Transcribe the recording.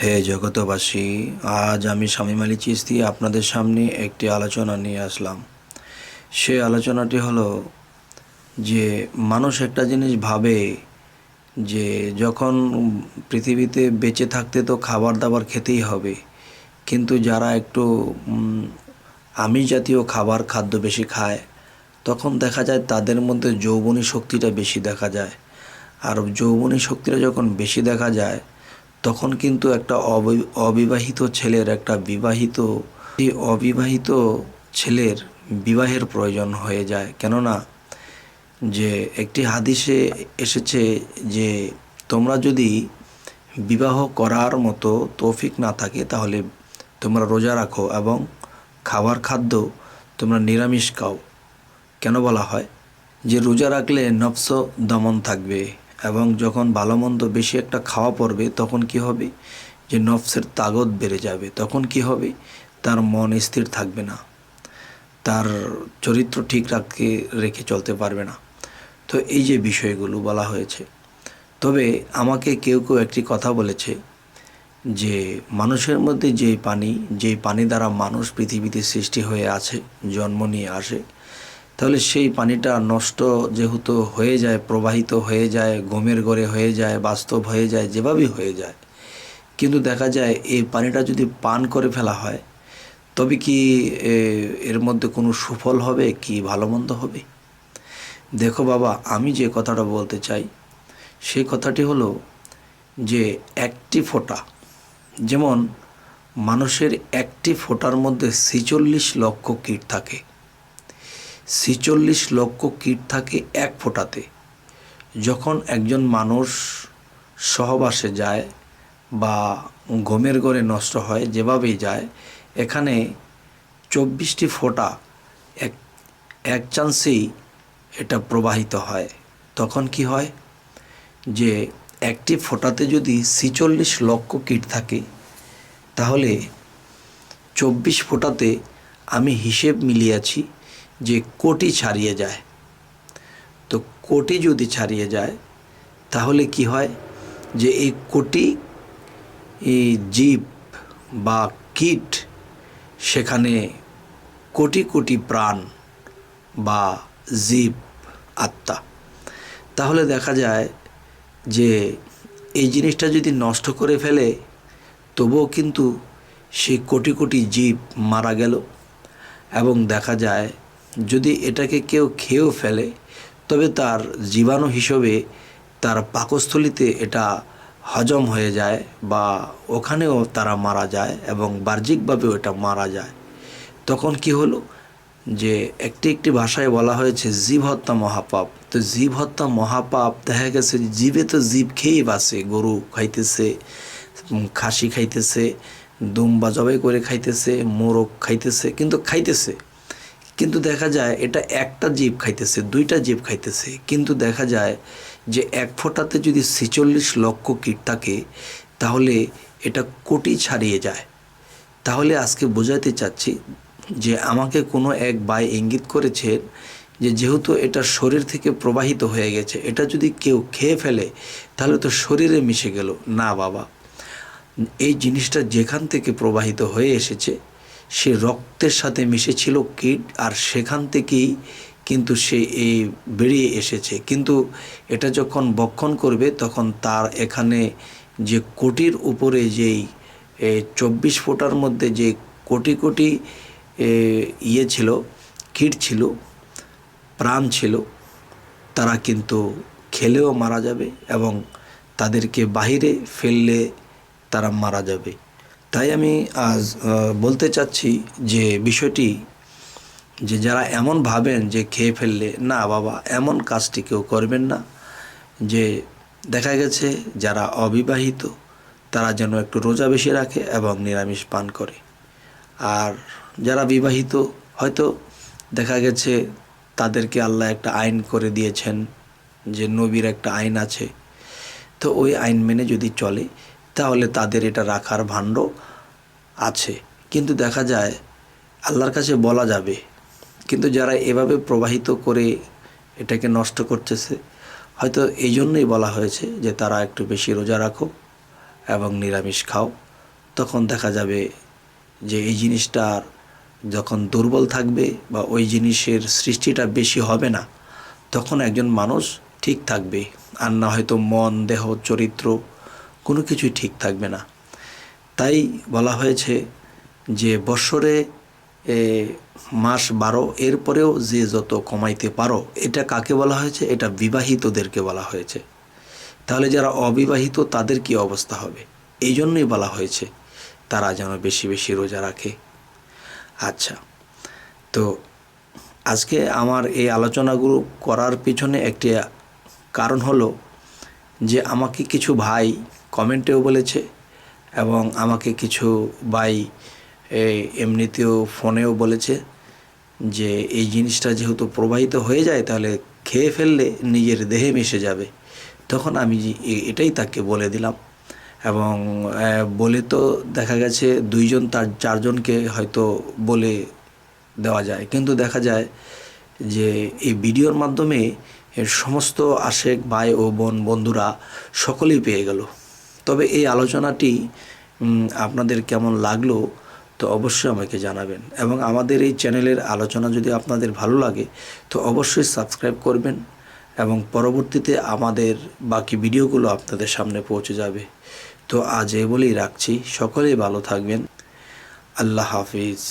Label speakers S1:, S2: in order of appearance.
S1: হে জগতবাসী আজ আমি স্বামী মালি চিস্তি আপনাদের সামনে একটি আলোচনা নিয়ে আসলাম। সে আলোচনাটি হলো যে মানুষ একটা জিনিস ভাবে যে যখন পৃথিবীতে বেঁচে থাকতে তো খাবার দাবার খেতেই হবে, কিন্তু যারা একটু আমিষ জাতীয় খাবার খাদ্য বেশি খায়, তখন দেখা যায় তাদের মধ্যে যৌবনী শক্তিটা বেশি দেখা যায়। আর যৌবনী শক্তিটা যখন বেশি দেখা যায় তখন কিন্তু একটা অবি- অবিবাহিত ছেলের একটা বিবাহিত অবিবাহিত ছেলের বিবাহের প্রয়োজন হয়ে যায়। কেননা যে একটি হাদিসে এসেছে যে তোমরা যদি বিবাহ করার মতো তৌফিক না থাকে, তাহলে তোমরা রোজা রাখো এবং খাবার খাদ্য তোমরা নিরামিষ খাও। কেন বলা হয়? যে রোজা রাখলে নফস দমন থাকবে। এবং যখন ভালো মন্দ বেশি একটা খাওয়া পড়বে, তখন কি হবে? যে নফসের তাগত বেড়ে যাবে। তখন কি হবে? তার মন স্থির থাকবে না। তার চরিত্র ঠিক রাখতে, রেখে চলতে পারবে না। তো এই যে বিষয়গুলো বলা হয়েছে। তবে আমাকে কেউ কেউ একটি কথা বলেছে যে, মানুষের মধ্যে যেই পানি যেই পানি দ্বারা মানুষ পৃথিবীতে সৃষ্টি হয়ে আছে, জন্ম নিয়ে আসে তাহলে সেই পানিটা নষ্ট যেহেতু হয়ে যায়, প্রবাহিত হয়ে যায়, গমের গড়ে হয়ে যায়, বাস্তব হয়ে যায়, যেভাবেই হয়ে যায়, কিন্তু দেখা যায় এই পানিটা যদি পান করে ফেলা হয়, তবে কি এর মধ্যে কোনো সুফল হবে কি ভালো মন্দ হবে? দেখো বাবা, আমি যে কথাটা বলতে চাই সেই কথাটি হলো যে একটি ফোঁটা, যেমন মানুষের একটি ফোঁটার মধ্যে ছিচল্লিশ লক্ষ কীট থাকে। ছিচল্লিশ লক্ষ কীট থাকে এক ফোঁটাতে। যখন একজন মানুষ সহবাসে যায় বা ঘুমের ঘরে নষ্ট হয়, যেভাবেই যায়, এখানে চব্বিশটি ফোঁটা এক এক চান্সেই এটা প্রবাহিত হয়। তখন কি হয়? যে একটি ফোঁটাতে যদি ছিচল্লিশ লক্ষ কীট থাকে, তাহলে চব্বিশ ফোঁটাতে আমি হিসেব মিলিয়েছি যে কোটি ছাড়িয়ে যায়। তো কোটি যদি ছাড়িয়ে যায়, তাহলে কি হয়? যে এই কোটি জীব বা কীট, সেখানে কোটি কোটি প্রাণ বা জীব আত্মা। তাহলে দেখা যায় যে এই জিনিসটা যদি নষ্ট করে ফেলে, তবুও কিন্তু সেই কোটি কোটি জীব মারা গেল। এবং দেখা যায় যদি এটাকে কেউ খেয়েও ফেলে, তবে তার জীবাণু হিসেবে তার পাকস্থলিতে এটা হজম হয়ে যায় বা ওখানেও তারা মারা যায় এবং বাহ্যিকভাবেও এটা মারা যায়। তখন কি হলো? যে একটি একটি ভাষায় বলা হয়েছে, জীব হত্যা মহাপাপ। তো জীব হত্যা মহাপাপ, দেখা গেছে জীবে তো জীব খেয়েই বাসে গরু খাইতেছে খাসি খাইতেছে, দুম্বা জবাই করে খাইতেছে, মোরগ খাইতেছে, কিন্তু খাইতেছে। কিন্তু দেখা যায় এটা একটা জীব খাইতেছে, দুইটা জীব খাইতেছে। কিন্তু দেখা যায় যে এক ফোঁটাতে যদি ছেচল্লিশ লক্ষ কীট থাকে, তাহলে এটা কোটি ছাড়িয়ে যায়। তাহলে আজকে বোঝাতে চাচ্ছি যে আমাকে কোনো এক ভাই ইঙ্গিত করেছে যে যেহেতু এটা শরীর থেকে প্রবাহিত হয়ে গেছে, এটা যদি কেউ খেয়ে ফেলে, তাহলে তো শরীরে মিশে গেল। না বাবা, এই জিনিসটা যেখান থেকে প্রবাহিত হয়ে এসেছে সে রক্তের সাথে মিশেছিল কীট আর সেখান থেকেই কিন্তু সে এই বেরিয়ে এসেছে। কিন্তু এটা যখন বক্ষণ করবে, তখন তার এখানে যে কোটির উপরে যেই চব্বিশ ফুটার মধ্যে যে কোটি কোটি ইয়ে ছিল, কীট ছিল, প্রাণ ছিল, তারা কিন্তু খেলেও মারা যাবে এবং তাদেরকে বাহিরে ফেললে তারা মারা যাবে। তাই আমি আজ বলতে চাচ্ছি যে বিষয়টি, যে যারা এমন ভাবেন যে খেয়ে ফেললে, না বাবা, এমন কাজটি কেউ করবেন না। যে দেখা গেছে যারা অবিবাহিত, তারা যেন একটু রোজা বেশি রাখে এবং নিরামিষ পান করে। আর যারা বিবাহিত, হয়তো দেখা গেছে তাদেরকে আল্লাহ একটা আইন করে দিয়েছেন, যে নবীর একটা আইন আছে। তো ওই আইন মেনে যদি চলে তাহলে তাদের এটা রাখার ভাণ্ড আছে। কিন্তু দেখা যায়, আল্লাহর কাছে বলা যাবে, কিন্তু যারা এভাবে প্রবাহিত করে এটাকে নষ্ট করতেছে, হয়তো এই জন্যই বলা হয়েছে যে তারা একটু বেশি রোজা রাখো এবং নিরামিষ খাও। তখন দেখা যাবে যে এই জিনিসটার যখন দুর্বল থাকবে বা ওই জিনিসের সৃষ্টিটা বেশি হবে না, তখন একজন মানুষ ঠিক থাকবে। আর না হয়তো মন, দেহ, চরিত্র কোনো কিছুই ঠিক থাকবে না। তাই বলা হয়েছে যে বৎসরে মাস বারো এরপরেও যে যত কমাইতে পারো, এটা কাকে বলা হয়েছে? এটা বিবাহিতদেরকে বলা হয়েছে। তাহলে যারা অবিবাহিত, তাদের কি অবস্থা হবে? এই জন্যই বলা হয়েছে, তারা যেন বেশি বেশি রোজা রাখে। আচ্ছা তো আজকে আমার এই আলোচনাগুলো করার পিছনে একটি কারণ হলো যে আমাকে কিছু ভাই কমেন্টেও বলেছে এবং আমাকে কিছু বাই এমনিতেও ফোনেও বলেছে যে এই জিনিসটা যেহেতু প্রবাহিত হয়ে যায় তাহলে খেয়ে ফেললে নিজের দেহে মিশে যাবে। তখন আমি এটাই তাকে বলে দিলাম এবং বলে তো দেখা গেছে দুইজন তার চারজনকে হয়তো বলে দেওয়া যায়। কিন্তু দেখা যায় যে এই ভিডিওর মাধ্যমে সমস্ত আশেক ভাই ও বোন বন্ধুরা সকলেই পেয়ে গেল। তবে এই আলোচনাটি আপনাদের কেমন লাগল, তো অবশ্যই আমাকে জানাবেন। এবং আমাদের এই চ্যানেলের আলোচনা যদি আপনাদের ভালো লাগে, তো অবশ্যই সাবস্ক্রাইব করবেন এবং পরবর্তীতে আমাদের বাকি ভিডিওগুলো আপনাদের সামনে পৌঁছে যাবে। তো আজ এ বলেই রাখছি। সকলেই ভালো থাকবেন। আল্লাহ হাফিজ।